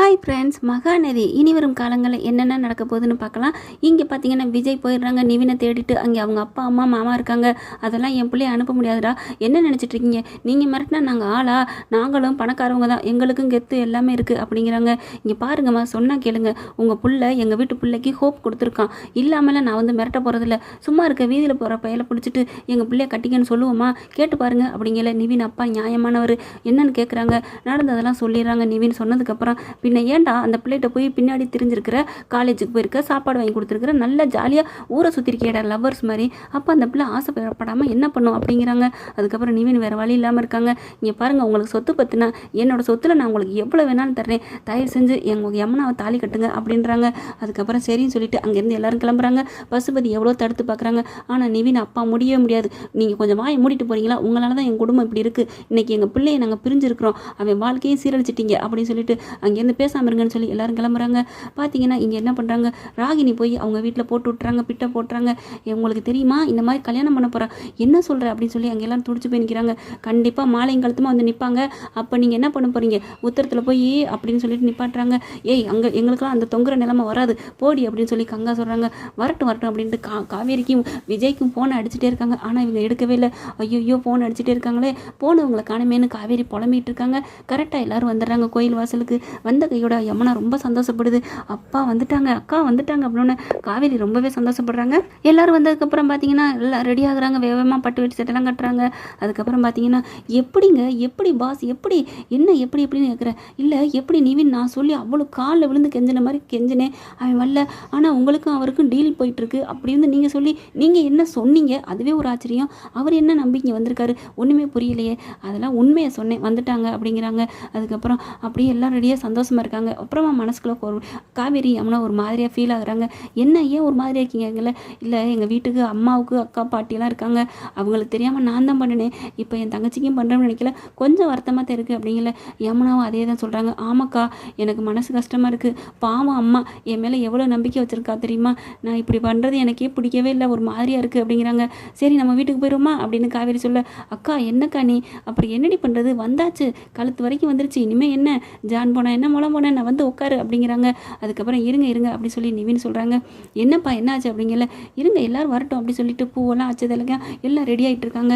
Hi friends Mahanadi. இனி வரும் காலங்களில் என்னென்ன நடக்க போகுதுன்னு பார்க்கலாம். இங்கே பார்த்தீங்கன்னா விஜய் போயிடுறாங்க நிவினை தேடிட்டு அங்கே அவங்க அப்பா அம்மா மாமா இருக்காங்க. அதெல்லாம் என் பிள்ளைய அனுப்ப முடியாதுடா. என்ன நினச்சிட்டு இருக்கீங்க? நீங்கள் மிரட்டினா நாங்கள் ஆளா? நாங்களும் பணக்காரவங்க தான். எங்களுக்கும் கெத்து எல்லாமே இருக்குது அப்படிங்கிறாங்க. இங்கே பாருங்கம்மா சொன்னால் கேளுங்க. உங்கள் பிள்ளை எங்கள் வீட்டு பிள்ளைக்கு ஹோப் கொடுத்துருக்கான். இல்லாமல நான் வந்து மிரட்ட போகிறதில்ல சும்மா இருக்க வீதியில் போகிற பையலை பிடிச்சிட்டு எங்கள் பிள்ளைய கட்டிக்கன்னு சொல்லுவோமா? கேட்டு பாருங்க அப்படிங்கிற நிவின் அப்பா நியாயமானவர். என்னன்னு கேட்குறாங்க நடந்ததெல்லாம் சொல்லிடுறாங்க நிவின் சொன்னதுக்கப்புறம். பின்ன ஏன்டா அந்த பிள்ளைகிட்ட போய் பின்னாடி தெரிஞ்சிருக்கிற காலேஜுக்கு போயிருக்க சாப்பாடு வாங்கி கொடுத்துருக்குற நல்ல ஜாலியாக ஊரை சுற்றிருக்கேடா லவ்வர்ஸ் மாதிரி. அப்போ அந்த பிள்ளை ஆசைப்படாமல் என்ன பண்ணும் அப்படிங்கிறாங்க. அதுக்கப்புறம் நிவின் வேறு வழி இல்லாமல் இருக்காங்க. இங்கே பாருங்கள் உங்களுக்கு சொத்து பற்றினா என்னோடய சொத்தில் நான் உங்களுக்கு எவ்வளோ வேணாலும் தர்றேன். தயவு செஞ்சு எங்கள் எம்மனாவை தாலி கட்டுங்க அப்படின்றாங்க. அதுக்கப்புறம் சரின்னு சொல்லிட்டு அங்கேருந்து எல்லாரும் கிளம்புறாங்க. பசுபதி எவ்வளோ தடுத்து பார்க்குறாங்க. ஆனால் நிவின் அப்பா முடியவே முடியாது. நீங்கள் கொஞ்சம் வாய் மூடிட்டு போகிறீங்களா உங்களால் தான் என் குடும்பம் இப்படி இருக்குது இன்றைக்கி எங்கள் பிள்ளையை நாங்கள் பிரிஞ்சிருக்கிறோம். அவன் வாழ்க்கையை சீரழிச்சிட்டீங்க அப்படின்னு சொல்லிட்டு அங்கேருந்து பேசாமல் இருங்கன்னு சொல்லி எல்லாரும் கிளம்புறாங்க. பார்த்தீங்கன்னா இங்கே என்ன பண்ணுறாங்க ராகினி போய் அவங்க வீட்டில் போட்டு விட்றாங்க பிட்டை போட்டுறாங்க. உங்களுக்கு தெரியுமா? இந்த மாதிரி கல்யாணம் பண்ண போகிறா என்ன சொல்கிற அப்படின்னு சொல்லி அங்கே எல்லாம் துடிச்சு போய் நிற்கிறாங்க கண்டிப்பாக மாலையும் வந்து நிற்பாங்க அப்போ நீங்கள் என்ன பண்ண போகிறீங்க உத்தரத்தில் போய் அப்படின்னு சொல்லிட்டு நிப்பாட்டுறாங்க. ஏய் அங்கே எங்களுக்கெல்லாம் அந்த தொங்குற நிலைமை வராது. போடி அப்படின்னு சொல்லி கங்கா சொல்கிறாங்க வரட்டும் வரட்டும் அப்படின்ட்டு கா காவேரிக்கும் விஜய்க்கும் ஃபோனை அடிச்சுட்டே இருக்காங்க. ஆனால் இவங்க எடுக்கவே இல்லை. ஐயோ ஃபோன் அடிச்சுட்டே இருக்காங்களே. போனவங்களை காணமேனு காவேரி புலம்பிகிட்டு இருக்காங்க. கரெக்டாக எல்லாரும் வந்துடுறாங்க கோயில் வாசலுக்கு. வந்து கையோட யமுனா ரொம்ப சந்தோஷப்படுது. அப்பா வந்துட்டாங்க அக்கா வந்துட்டாங்க அப்படின்னு காவேரி ரொம்பவே சந்தோஷப்படுறாங்க. எல்லாரும் வந்ததுக்கப்புறம் பார்த்தீங்கன்னா எல்லாம் ரெடி ஆகுறாங்க வேகமாக பட்டு வெட்டி செட்டெல்லாம் கட்டுறாங்க. அதுக்கப்புறம் பார்த்தீங்கன்னா எப்படிங்க எப்படி பாஸ் எப்படி என்ன எப்படி எப்படின்னு கேட்குறேன் இல்லை எப்படி நிவின் நான் சொல்லி அவ்வளோ காலில் விழுந்து கெஞ்சின மாதிரி கெஞ்சினேன். அவன் வரல. ஆனால் உங்களுக்கும் அவருக்கும் டீல் போயிட்டுருக்கு அப்படி நீங்கள் சொல்லி நீங்கள் என்ன சொன்னீங்க? அதுவே ஒரு ஆச்சரியம். அவர் என்ன நம்பிக்கை வந்திருக்காரு? ஒன்றுமே புரியலையே. அதெல்லாம் உண்மையை சொன்னேன். வந்துட்டாங்க அப்படிங்கிறாங்க. அதுக்கப்புறம் அப்படியே எல்லாம் ரெடியாக சந்தோஷம் சந்தோஷமாக இருக்காங்க. அப்புறமா மனசுக்குள்ளே ஒரு காவேரி அம்மனா ஒரு மாதிரியாக ஃபீல் ஆகுறாங்க. என்ன ஏன் ஒரு மாதிரியாக இருக்கீங்கங்கள இல்லை எங்கள் வீட்டுக்கு அம்மாவுக்கு அக்கா பாட்டியெல்லாம் இருக்காங்க. அவங்களுக்கு தெரியாமல் நான் தான் பண்ணினேன். இப்போ என் தங்கச்சிக்கும் பண்ணுறேன்னு நினைக்கல. கொஞ்சம் வருத்தமாக தான் இருக்குது அப்படிங்கல. யமுனாவும் அதே தான் சொல்கிறாங்க ஆமாக்கா எனக்கு மனசு கஷ்டமாக இருக்குது பாவம் அம்மா என் மேலே எவ்வளோ நம்பிக்கை வச்சுருக்கா தெரியுமா? நான் இப்படி பண்ணுறது எனக்கே பிடிக்கவே இல்லை. ஒரு மாதிரியாக இருக்குது அப்படிங்கிறாங்க. சரி நம்ம வீட்டுக்கு போயிடுவோமா அப்படின்னு காவேரி சொல்ல அக்கா என்னக்கா நீ? அப்புறம் என்னடி பண்ணுறது வந்தாச்சு. கழுத்து வரைக்கும் வந்துருச்சு. இனிமேல் என்ன? ஜான் போனால் என்ன முளம் போனேன் நான் வந்து உட்காரு அப்படிங்கிறாங்க. அதுக்கப்புறம் இருங்க இருங்க அப்படி சொல்லி நிவின் சொல்கிறாங்க என்னப்பா என்ன ஆச்சு அப்படிங்கல? இருங்க எல்லாரும் வரட்டும் அப்படி சொல்லிட்டு பூவெல்லாம் வச்சதெல்லாம் எல்லாம் ரெடி ஆகிட்டு இருக்காங்க.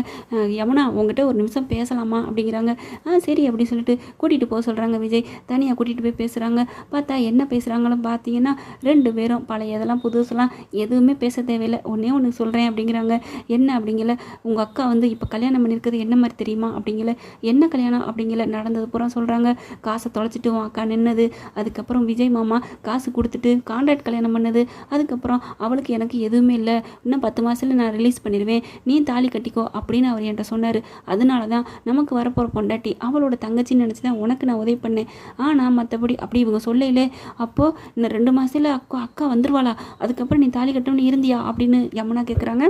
யமுனா உங்ககிட்ட ஒரு நிமிஷம் பேசலாமா அப்படிங்கிறாங்க. ஆ சரி அப்படி சொல்லிட்டு கூட்டிகிட்டு போக சொல்கிறாங்க விஜய். தனியாக கூட்டிகிட்டு போய் பேசுகிறாங்க பார்த்தா என்ன பேசுகிறாங்களோ பார்த்தீங்கன்னா ரெண்டு பேரும் பழைய இதெல்லாம் புதுசெல்லாம் எதுவுமே பேச தேவையில்லை. ஒன்றே ஒன்று சொல்கிறேன் அப்படிங்கிறாங்க. என்ன அப்படிங்கல? உங்கள் அக்கா வந்து இப்போ கல்யாணம் பண்ணியிருக்கிறது என்ன மாதிரி தெரியுமா அப்படிங்கல? என்ன கல்யாணம் அப்படிங்கல? நடந்தது பூரா சொல்கிறாங்க காசை தொலைச்சிட்டு உன் நின்னது. அதுக்கப்புறம் விஜய் மாமா காசு கொடுத்துட்டு கான்ட்ராக்ட் கல்யாணம் பண்ணது. அதுக்கப்புறம் அவளுக்கு எனக்கு எதுவுமே இல்லை. இன்னும் பத்து மாதத்தில் நான் ரிலீஸ் பண்ணிடுவேன். நீ தாலி கட்டிக்கோ அப்படின்னு அவர் என்கிட்ட சொன்னார். அதனால தான் நமக்கு வரப்போகிற பொண்டாட்டி அவளோட தங்கச்சின்னு நினச்சி தான் உனக்கு நான் உதவி பண்ணேன். ஆனால் மற்றபடி அப்படி இவங்க சொல்லையிலே அப்போது இன்னும் ரெண்டு மாதத்தில் அக்கா அக்கா வந்துருவாளா? அதுக்கப்புறம் நீ தாலி கட்டணும்னு இருந்தியா? அப்படின்னு யமுனா கேட்குறாங்க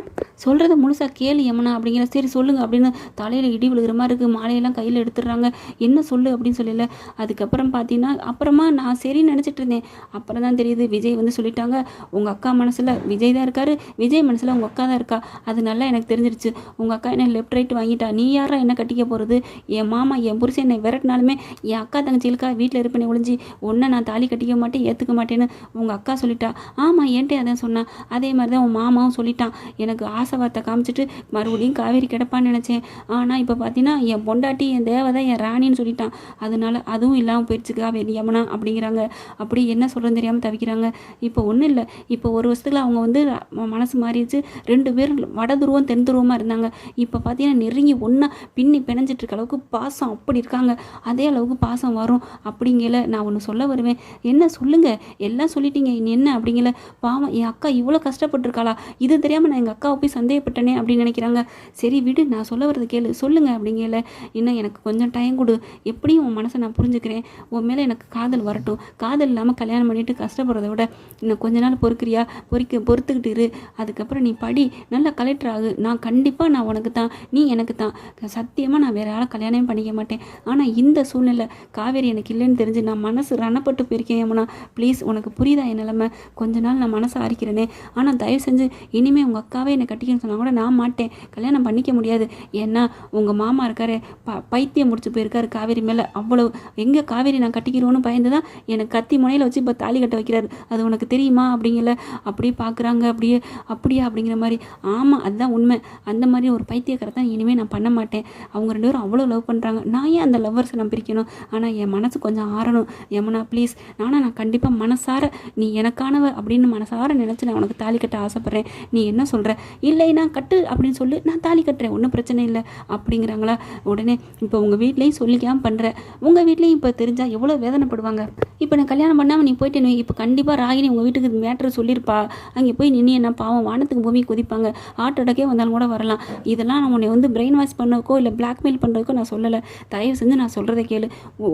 சொல்கிறத முழுசாக கேளு யமுனா அப்படிங்கிற சரி சொல்லுங்க அப்படின்னு தலையில் இடி விழுகிற மாதிரி இருக்குது மாலையெல்லாம் கையில் எடுத்துடுறாங்க. என்ன சொல்லு அப்படின்னு சொல்லல. அதுக்கப்புறம் பார்த்தீங்கன்னா அப்புறமா நான் சரின்னு நினச்சிட்டு இருந்தேன். அப்புறம் தான் தெரியுது விஜய் வந்து சொல்லிட்டாங்க உங்கள் அக்கா மனசில் விஜய் தான் இருக்காரு விஜய் மனசில் உங்கள் அக்கா தான் இருக்கா? அது நல்லா எனக்கு தெரிஞ்சிருச்சு உங்கள் அக்கா என்ன லெஃப்ட் ரைட் வாங்கிட்டா நீ யாரா என்ன கட்டிக்க போகிறது என் மாமா என் புருஷன் என்னை விரட்டினாலுமே என் அக்கா தங்கச்சிகளுக்கா வீட்டில் இருப்பேனே ஒழிஞ்சு ஒன்றை நான் தாலி கட்டிக்க மாட்டேன் ஏற்றுக்க மாட்டேன்னு உங்கள் அக்கா சொல்லிட்டா. ஆமாம் ஏன்ட்டே அதான் சொன்னான் அதே மாதிரி தான் உன் மாமாவும் சொல்லிட்டான். எனக்கு ஆசை வார்த்தை காமிச்சிட்டு மறுபடியும் காவேரி கிடப்பான்னு நினச்சேன். ஆனால் இப்போ பார்த்தீங்கன்னா என் பொண்டாட்டி என் தேவதை என் ராணின்னு சொல்லிட்டான். அதனால அதுவும் இல்லாமல் போயிடுச்சு காவேரி. யமுனா அப்படிங்கிறாங்க. அப்படி என்ன சொல்கிறது தெரியாமல் தவிக்கிறாங்க. இப்போ ஒன்றும் இல்லை. இப்போ ஒரு வருஷத்துல அவங்க வந்து மனசு மாறிடுச்சு. ரெண்டு பேரும் வட துருவம் தென் துருவமாக இருந்தாங்க. இப்போ பார்த்தீங்கன்னா நெருங்கி ஒன்றா பின்னி பிணைஞ்சிட்டு இருக்க அளவுக்கு பாசம் அப்படி இருக்காங்க. அதே அளவுக்கு பாசம் வரும். அப்படிங்கல நான் ஒன்று சொல்ல வருவேன். என்ன சொல்லுங்க? எல்லாம் சொல்லிட்டீங்க. இனி என்ன அப்படிங்கல பாவம். என் அக்கா இவ்வளோ கஷ்டப்பட்டுருக்காளா? இது தெரியாமல் நான் எங்கள் அக்காவை போய் சந்தேகப்பட்டனே அப்படின்னு நினைக்கிறாங்க. சரி விடு நான் சொல்ல வரது கேளு. சொல்லுங்க அப்படிங்கல இன்னும் எனக்கு கொஞ்சம் டைம் கொடு. எப்படியும் உன் மனசை நான் புரிஞ்சுக்கிறேன். உன் மேலே எனக்கு காதல் வரட்டும். காதல் இல்லாமல் கல்யாணம் பண்ணிட்டு கஷ்டப்படுறத விட இன்னும் கொஞ்ச நாள் பொறுக்கிறியா? பொறுக்க பொறுத்துக்கிட்டு இரு. அதுக்கப்புறம் நீ படி. நல்லா கலெக்டர் ஆகு. நான் கண்டிப்பாக நான் உனக்கு தான் நீ எனக்கு தான் சத்தியமாக நான் வேற யாரும் கல்யாணம் பண்ணிக்க மாட்டேன். ஆனால் இந்த சூழ்நிலை காவேரி எனக்கு இல்லைன்னு தெரிஞ்சு நான் மனசு ரணப்பட்டு போயிருக்கேன் ஏமனா ப்ளீஸ் உனக்கு புரியுதா என் நிலமை? கொஞ்ச நாள் நான் மனசை ஆரிக்கிறேனே ஆனால் தயவு செஞ்சு இனிமேல் உங்கள் அக்காவே என்னை கட்டிக்கன்னு சொன்னால் கூட நான் மாட்டேன். கல்யாணம் பண்ணிக்க முடியாது. ஏன்னா உங்கள் மாமா இருக்காரு. ப பைத்தியம் முடிச்சு போயிருக்காரு காவேரி மேலே. அவ்வளோ எங்கே காவேரி நான் கட்டி மாட்டிக்கிறோன்னு பயந்து தான் எனக்கு கத்தி முனையில் வச்சு இப்போ தாலி கட்ட வைக்கிறாரு. அது உனக்கு தெரியுமா? அப்படிங்கல. அப்படியே பார்க்குறாங்க அப்படியே அப்படியா? அப்படிங்கிற மாதிரி. ஆமாம் அதுதான் உண்மை. அந்த மாதிரி ஒரு பைத்தியக்காரை தான் இனிமேல் நான் பண்ண மாட்டேன். அவங்க ரெண்டு பேரும் அவ்வளோ லவ் பண்ணுறாங்க நான் ஏன் அந்த லவ்வர்ஸை நான் பிரிக்கணும்? ஆனால் என் மனசு கொஞ்சம் ஆறணும். யமுனா ப்ளீஸ் நானா நான் கண்டிப்பாக மனசார நீ எனக்கானவ அப்படின்னு மனசார நினச்சி நான் உனக்கு தாலி கட்ட ஆசைப்பட்றேன். நீ என்ன சொல்கிற இல்லை நான் கட்டு அப்படின்னு சொல்லி நான் தாலி கட்டுறேன். ஒன்றும் பிரச்சனை இல்லை. அப்படிங்கிறாங்களா? உடனே இப்போ உங்கள் வீட்லேயும் சொல்லிக்காமல் பண்ணுற உங்கள் வீட்லேயும் இப்போ தெரிஞ்சால் எவ்வளோ வேதனைப்படுவாங்க. இப்போ நான் கல்யாணம் பண்ணாமல் நீ போயிட்டு நீ இப்போ கண்டிப்பாக ராகினி உங்கள் வீட்டுக்கு மேட்ரு சொல்லியிருப்பா அங்கே போய் நின்று என்ன பாவம் வானத்துக்கு பூமி குதிப்பாங்க. ஹார்ட் அட்டாக்கே வந்தாலும் கூட வரலாம். இதெல்லாம் நான் உன்னை வந்து பிரெயின் வாஷ் பண்ணக்கோ இல்லை பிளாக்மெயில் பண்ணுறதுக்கோ நான் சொல்லலை. தயவு செஞ்சு நான் சொல்கிறத கேளு.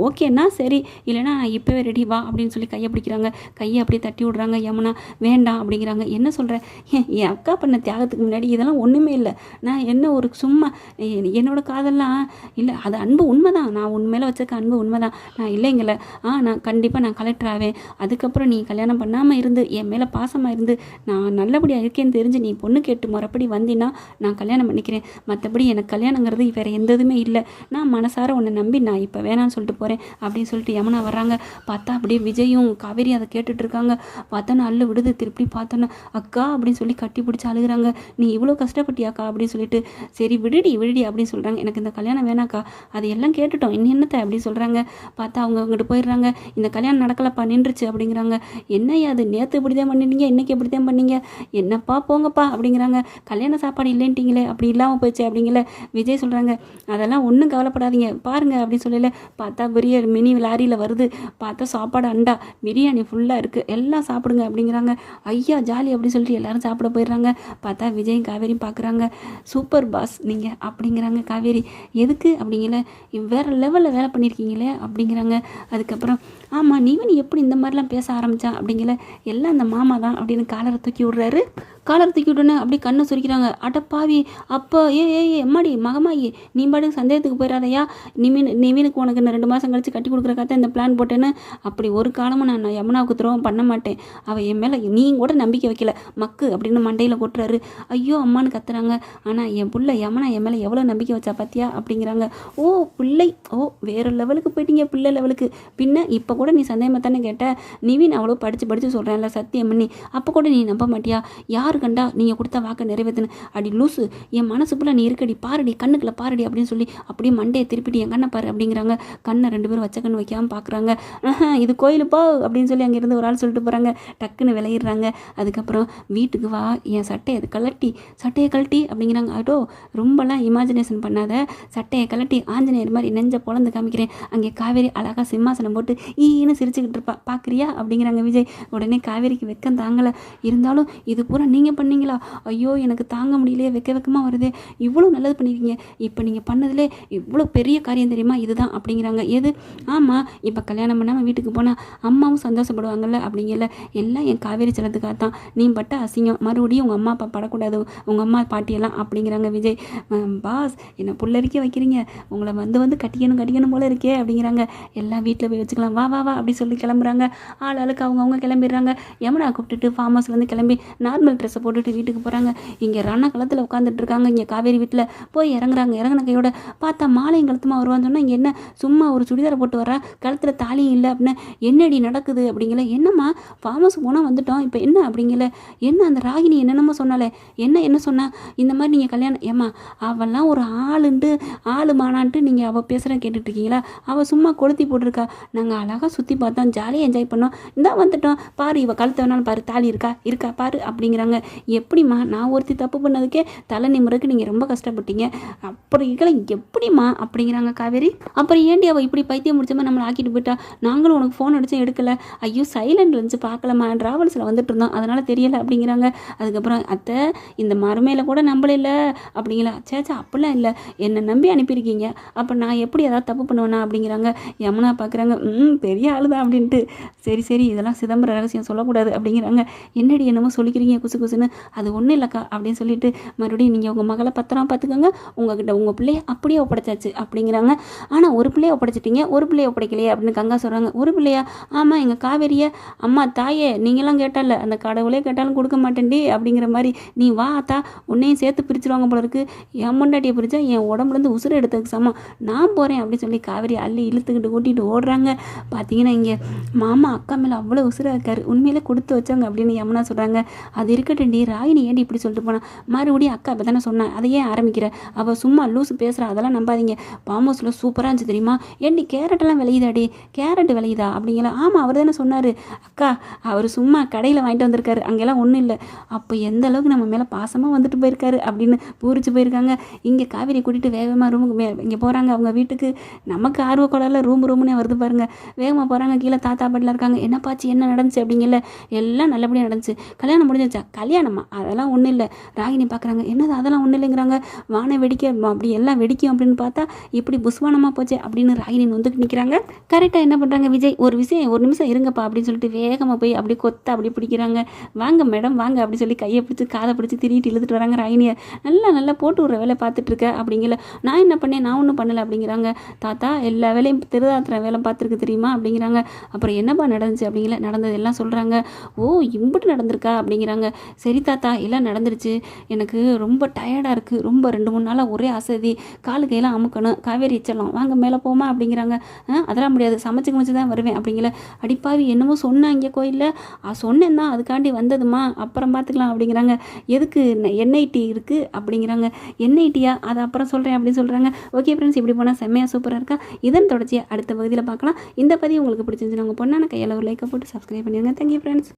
ஓகேன்னா சரி. இல்லைன்னா நான் இப்போவே ரெடி வா அப்படின்னு சொல்லி கையை பிடிக்கிறாங்க. கையை அப்படியே தட்டி விட்றாங்க. யமுனா வேண்டாம் அப்படிங்கிறாங்க. என்ன சொல்கிறேன் என் அக்கா பண்ண தியாகத்துக்கு முன்னாடி இதெல்லாம் ஒன்றுமே இல்லை. நான் என்ன ஒரு சும்மா என்னோட காதல்லாம் இல்லை அது அன்பு உண்மை தான் நான் உண்மையில வச்சிருக்க அன்பு உண்மை தான் நான் இல்லைங்கள ஆ நான் கண்டிப்பாக நான் கலெக்டர் ஆவேன். அதுக்கப்புறம் நீ கல்யாணம் பண்ணாமல் இருந்து என் மேலே பாசமாக இருந்து நான் நல்லபடியாக இருக்கேன்னு தெரிஞ்சு நீ பொண்ணு கேட்டு முறைப்படி வந்தினா நான் கல்யாணம் பண்ணிக்கிறேன். மற்றபடி எனக்கு கல்யாணங்கிறது வேறு எந்த இதுவுமே இல்லை. நான் மனசார உன்னை நம்பி நான் இப்போ வேணாம்னு சொல்லிட்டு போகிறேன் அப்படின்னு சொல்லிட்டு யமுனா வர்றாங்க. பார்த்தா அப்படியே விஜயும் காவேரி அதை கேட்டுட்டு இருக்காங்க. பார்த்தோன்னா அள்ளு விடுது திருப்பி பார்த்தோன்னா அக்கா அப்படின்னு சொல்லி கட்டி பிடிச்சி அழுகுறாங்க. நீ இவ்வளோ கஷ்டப்பட்டியாக்கா? அப்படின்னு சொல்லிட்டு சரி விடுடி விடுடி அப்படின்னு சொல்கிறாங்க எனக்கு இந்த கல்யாணம் வேணாக்கா. அது எல்லாம் கேட்டுட்டோம். இன்னும் என்னத்தை? அப்படின்னு சொல்கிறாங்க பார்த்தா அவங்க அங்கிட்டு போயிடுறாங்க. இந்த கல்யாணம் நடக்கலப்பா நின்றுச்சு அப்படிங்கிறாங்க. என்னய்யா அது? நேற்று இப்படி தான் பண்ணிட்டீங்க இன்னைக்கு இப்படி தான் பண்ணீங்க. என்னப்பா போங்கப்பா அப்படிங்கிறாங்க. கல்யாண சாப்பாடு இல்லைன்ட்டிங்களே அப்படி இல்லாமல் போயிடுச்சு அப்படிங்கல விஜய் சொல்கிறாங்க அதெல்லாம் ஒன்றும் கவலைப்படாதீங்க. பாருங்க அப்படின்னு சொல்லல பார்த்தா பெரிய மினி லாரியில் வருது. பார்த்தா சாப்பாடு அண்டா பிரியாணி ஃபுல்லாக இருக்குது எல்லாம் சாப்பிடுங்க அப்படிங்கிறாங்க. ஐயா ஜாலி அப்படின்னு சொல்லிட்டு எல்லாரும் சாப்பிட போயிடுறாங்க. பார்த்தா விஜயும் காவேரியும் பார்க்குறாங்க சூப்பர் பாஸ் நீங்கள் அப்படிங்கிறாங்க காவேரி. எதுக்கு அப்படிங்கல? வேறு லெவலில் வேலை பண்ணியிருக்கீங்களே அப்படிங்கிறாங்க. அது அதுக்கப்புறம் ஆமாம் நீவன் எப்படி இந்த மாதிரிலாம் பேச ஆரம்பித்தான் அப்படிங்கிற எல்லாம் அந்த மாமா தான் அப்படின்னு காலரை தூக்கி விடுறாரு. காலர் தூக்கி விட்டோன்னே அப்படியே கண்ணை சுரிக்கிறாங்க. அடப்பாவி அப்போ ஏ ஏ ஏ எம்மாடி மகமாயி நீ பாட்டுக்கு சந்தேகத்துக்கு போயிடாதயா நீ நிவினுக்கு உனக்கு இந்த ரெண்டு மாதம் கழிச்சு கட்டி கொடுக்குறக்காக இந்த பிளான் போட்டேன்னு அப்படி ஒரு காலமும் நான் யமுனாவுக்கு துரோகம் பண்ண மாட்டேன். அவள் என் மேலே நீ கூட நம்பிக்கை வைக்கல. மக்கு அப்படின்னு மண்டையில் கொட்டுறாரு. ஐயோ அம்மான்னு கத்துறாங்க. ஆனால் என் புள்ள யமுனா என் மேலே எவ்வளோ நம்பிக்கை வச்சா பார்த்தியா அப்படிங்கிறாங்க. ஓ பிள்ளை. ஓ வேறு லெவலுக்கு போயிட்டீங்க பிள்ளை லெவலுக்கு. பின்ன இப்போ கூட நீ சந்தேகமாக தானே கேட்ட? நிவின் அவ்வளோ படித்து படித்து சொல்கிறேன்ல சத்தியம் பண்ணி அப்போ கூட நீ நம்ப மாட்டியா? யாரு கண்டா நீங்கள் கொடுத்த வாக்கை நிறைவேற்றுன அடி லூசு என் மனசுக்குள்ளே நீ இருக்கடி பாருடி கண்ணுக்குள்ள பாருடி அப்படின்னு சொல்லி அப்படியே மண்டையை திருப்பிட்டு என் கண்ணை பாரு அப்படிங்கிறாங்க. கண்ணை ரெண்டு பேரும் வச்ச கண் வைக்காமல் பார்க்குறாங்க இது கோயிலுப்பா அப்படின்னு சொல்லி அங்கேருந்து ஒரு ஆள் சொல்லிட்டு போகிறாங்க டக்குன்னு விளையிடுறாங்க அதுக்கப்புறம் வீட்டுக்கு வா என் சட்டையை அது கலட்டி சட்டையை கழட்டி அப்படிங்கிறாங்க. அதோ ரொம்பலாம் இமேஜினேஷன் பண்ணாத. சட்டையை கலட்டி ஆஞ்சநேயர் மாதிரி நெஞ்ச பொழந்து காமிக்கிறேன். அங்கே காவேரி அழகாக சிம்மாசனம் போட்டு ஈன்னு சிரிச்சுக்கிட்டு இருப்பா. பார்க்குறியா அப்படிங்கிறாங்க விஜய். உடனே காவேரிக்கு வெக்கம் தாங்கலை. இருந்தாலும் இது பூரா நீங்கள் பண்ணீங்களா? ஐயோ எனக்கு தாங்க முடியலையே வெக்க வெக்கமாக வருது. இவ்வளோ நல்லது பண்ணியிருக்கீங்க இப்போ நீங்கள் பண்ணதிலே இவ்வளோ பெரிய காரியம் தெரியுமா? இதுதான் அப்படிங்கிறாங்க. எது? ஆமாம் இப்போ கல்யாணம் பண்ணாமல் வீட்டுக்கு போனால் அம்மாவும் சந்தோஷப்படுவாங்கல்ல அப்படிங்கல. எல்லாம் என் காவேரி செல்லத்துக்காக தான் நீ பட்ட அசிங்கம். மறுபடியும் உங்கள் அம்மா அப்பா படக்கூடாது. உங்கள் அம்மா பாட்டியெல்லாம் அப்படிங்கிறாங்க விஜய். பாஸ் என்னை புள்ளரிக்க வைக்கிறீங்க. உங்களை வந்து வந்து கட்டிக்கணும் கட்டிக்கணும் போல இருக்கே அப்படிங்கிறாங்க. எல்லாம் வீட்டில் போய் வச்சுக்கலாம். வா வா வா அப்படி சொல்லி கிளம்புறாங்க. ஆள் ஆளுக்கு அவங்க அவங்க கிளம்பிடுறாங்க. யமுனா கூப்பிட்டுட்டு ஃபார்ம் ஹவுஸ்லேருந்து கிளம்பி நார்மல் ட்ரெஸ் ட்ரெஸ்ஸை போட்டுட்டு வீட்டுக்கு போகிறாங்க இங்கே ரண களத்தில் உட்காந்துட்டு இருக்காங்க. இங்கே காவேரி வீட்டில் போய் இறங்குறாங்க. இறங்குன கையோட பார்த்தா மாலையும் கழுத்துமா வருவான்னு சொன்னால் இங்கே என்ன சும்மா ஒரு சுடிதாரை போட்டு வரா கழுத்தில் தாலியும் இல்லை அப்படின்னா என்னடி நடக்குது அப்படிங்கல. என்னம்மா ஃபார்ம் ஹவுஸ் போனால் வந்துட்டோம். இப்போ என்ன அப்படிங்கல. என்ன அந்த ராகினி என்னென்னமோ சொன்னாலே என்ன என்ன சொன்னா? இந்த மாதிரி நீங்கள் கல்யாணம் ஏம்மா அவெல்லாம் ஒரு ஆளுன்ட்டு ஆளு மானான்ட்டு நீங்கள் அவள் பேசுகிற கேட்டுட்டு இருக்கீங்களா அவள் சும்மா கொளுத்தி போட்டிருக்கா. நாங்கள் அழகாக சுற்றி பார்த்தோம். ஜாலியாக என்ஜாய் பண்ணோம். இந்தா வந்துட்டோம். பாரு இவள் கழுத்தை வேணாலும் பாரு. தாலி இருக்கா? இருக்கா? பாரு அப்படிங்கிறாங்க. எப்படிம்மா நான் ஒருத்தி தப்பு பண்ணதுக்கே தலை நிமிருக்கு நீங்கள் ரொம்ப கஷ்டப்பட்டீங்க. அப்புறம் இதெல்லாம் எப்படிம்மா அப்படிங்கிறாங்க காவேரி. அப்புறம் ஏண்டி அவள் இப்படி பைத்தியம் முடிச்சமா நம்மளை ஆக்கிட்டு போயிட்டா? நாங்களும் உனக்கு ஃபோன் அடித்தோம் எடுக்கல. ஐயோ சைலண்ட் இருந்துச்சு பார்க்கலம்மா. ட்ராவல்ஸில் வந்துட்டு இருந்தோம் அதனால் தெரியலை அப்படிங்கிறாங்க. அதுக்கப்புறம் அத்தை இந்த மறுமையில் கூட நம்பல இல்லை. அப்படிங்களா. சேச்சா அப்படிலாம் இல்லை. என்னை நம்பி அனுப்பியிருக்கீங்க. அப்போ நான் எப்படி ஏதாவது தப்பு பண்ணுவேனா? அப்படிங்கிறாங்க. யமுனா பார்க்குறாங்க. ம் பெரிய ஆளு தான் அப்படின்ட்டு. சரி சரி. இதெல்லாம் சிதம்பர ரகசியம் சொல்லக்கூடாது. அப்படிங்கிறாங்க. என்னடி என்னமோ சொல்லிக்கிறீங்க. குசு குசு. லூசுன்னு அது ஒன்றும் இல்லைக்கா அப்படின்னு சொல்லிட்டு மறுபடியும் நீங்கள் உங்கள் மகளை பத்திரமா பார்த்துக்கோங்க. உங்ககிட்ட உங்கள் பிள்ளைய அப்படியே ஒப்படைச்சாச்சு அப்படிங்கிறாங்க. ஆனால் ஒரு பிள்ளைய ஒப்படைச்சிட்டீங்க ஒரு பிள்ளைய ஒப்படைக்கலையே அப்படின்னு கங்கா சொல்கிறாங்க ஒரு பிள்ளையா? ஆமாம் எங்கள் காவேரியை? அம்மா தாயே நீங்களாம் கேட்டால அந்த கடவுளே கேட்டாலும் கொடுக்க மாட்டேன்டி அப்படிங்கிற மாதிரி நீ வா அத்தா உன்னையும் சேர்த்து பிரிச்சிருவாங்க போல இருக்கு. என் முண்டாட்டியை பிரிச்சா என் உடம்புலேருந்து உசுறு எடுத்ததுக்கு சமம். நான் போகிறேன் அப்படின்னு சொல்லி காவேரி அள்ளி இழுத்துக்கிட்டு ஓட்டிகிட்டு ஓடுறாங்க. பார்த்தீங்கன்னா இங்கே மாமா அக்கா மேலே அவ்வளோ உசுராக இருக்காரு. உண்மையிலே கொடுத்து வச்சாங்க அப்படின்னு யமுனா சொல்கிறாங்க அது இருக்கட்டும். டி ராகினி ஏன்டி இப்படி சொல்லிட்டு போனான் மறுபடியும் அக்கா இப்போ தானே சொன்னேன் அதை ஏன் ஆரம்பிக்கிற. அவள் சும்மா லூஸ் பேசுகிறா அதெல்லாம் நம்பாதீங்க. ஃபார்ம் ஹவுஸில் சூப்பராக இருந்துச்சு தெரியுமா? ஏன்டி கேரட்டெல்லாம் விளையுதாடி? கேரட் விளையுதா? அப்படிங்களா ஆமாம் அவர் தானே சொன்னார். அக்கா அவர் சும்மா கடையில் வாங்கிட்டு வந்திருக்காரு. அங்கெல்லாம் ஒன்றும் இல்லை. அப்போ எந்த அளவுக்கு நம்ம மேலே பாசமாக வந்துட்டு போயிருக்காரு? அப்படின்னு பூரிச்சு போயிருக்காங்க. இங்கே காவேரி கூட்டிகிட்டு வேகமாக ரூமுக்கு மே இங்கே போகிறாங்க அவங்க வீட்டுக்கு. நமக்கு ஆர்வ ரூம் ரூம்னே வருது பாருங்க. வேகமாக போகிறாங்க கீழே தாத்தா பாட்டில் இருக்காங்க. என்ன பாச்சு என்ன நடந்துச்சு? அப்படிங்கல எல்லாம் நல்லபடியாக நடந்துச்சு. கல்யாணம் முடிஞ்சிச்சா கல்யாணம் அதெல்லாம் ஒன்றும் இல்லை. ராகினி பார்க்குறாங்க என்னது அதெல்லாம் ஒன்றும் இல்லைங்கிறாங்க. வானை வெடிக்க அப்படி எல்லாம் வெடிக்கும் அப்படின்னு பார்த்தா இப்படி புஸ்வானமாக போச்சு அப்படின்னு ராகினி வந்துட்டு நிற்கிறாங்க கரெக்டாக என்ன பண்ணுறாங்க விஜய் ஒரு விஷயம் ஒரு நிமிஷம் இருங்கப்பா அப்படின்னு சொல்லிட்டு வேகமாக போய் அப்படி கொத்த அப்படி பிடிக்கிறாங்க. வாங்க மேடம் வாங்க அப்படி சொல்லி கையை பிடிச்சி காதை பிடிச்சி திரிட்டு இழுத்துட்டு வராங்க ராகினியை. நல்லா நல்லா போட்டு விட்ற வேலை பார்த்துட்டு இருக்க அப்படிங்கல. நான் என்ன பண்ணேன்? நான் ஒன்றும் பண்ணலை அப்படிங்கிறாங்க. தாத்தா எல்லா வேலையும் திருதாத்திர வேலை பார்த்துருக்கு தெரியுமா? அப்படிங்கிறாங்க. அப்புறம் என்னப்பா நடந்துச்சு? அப்படிங்கல. நடந்தது எல்லாம் சொல்கிறாங்க ஓ இம்புட்டு நடந்திருக்கா? அப்படிங்கிறாங்க. சரி தாத்தா எல்லாம் நடந்துருச்சு. எனக்கு ரொம்ப டயர்டாக இருக்குது ரொம்ப ரெண்டு மூணு நாளாக ஒரே அசதி. காலு கையெல்லாம் அமுக்கணும். காவேரி எச்சலாம் வாங்க மேலே போமா? அப்படிங்கிறாங்க. அதெல்லாம் முடியாது. சமைச்சு கமைச்சு தான் வருவேன் அப்படிங்கிற அடிப்பாவி என்னமோ சொன்னேன் இங்கே கோயிலில். சொன்னேன் தான். அதுக்காண்டி வந்ததுமா? அப்புறம் பார்த்துக்கலாம் அப்படிங்கிறாங்க. எதுக்கு? என்ஐடி இருக்குது அப்படிங்கிறாங்க. என்ஐடியா? அதை அப்புறம் சொல்கிறேன் அப்படின்னு சொல்கிறாங்க ஓகே ஃப்ரெண்ட்ஸ் இப்படி போனால் செம்மையாக சூப்பராக இருக்கா? இதன் தொடர்ச்சியை அடுத்த பகுதியில் பார்க்கலாம் இந்த பதிவு உங்களுக்கு பிடிச்சிருந்துச்சு உங்கள் பொண்ணான கையில் ஒரு லைக்கை போட்டு சப்ஸ்கிரைப் பண்ணிடுங்க. Thank you friends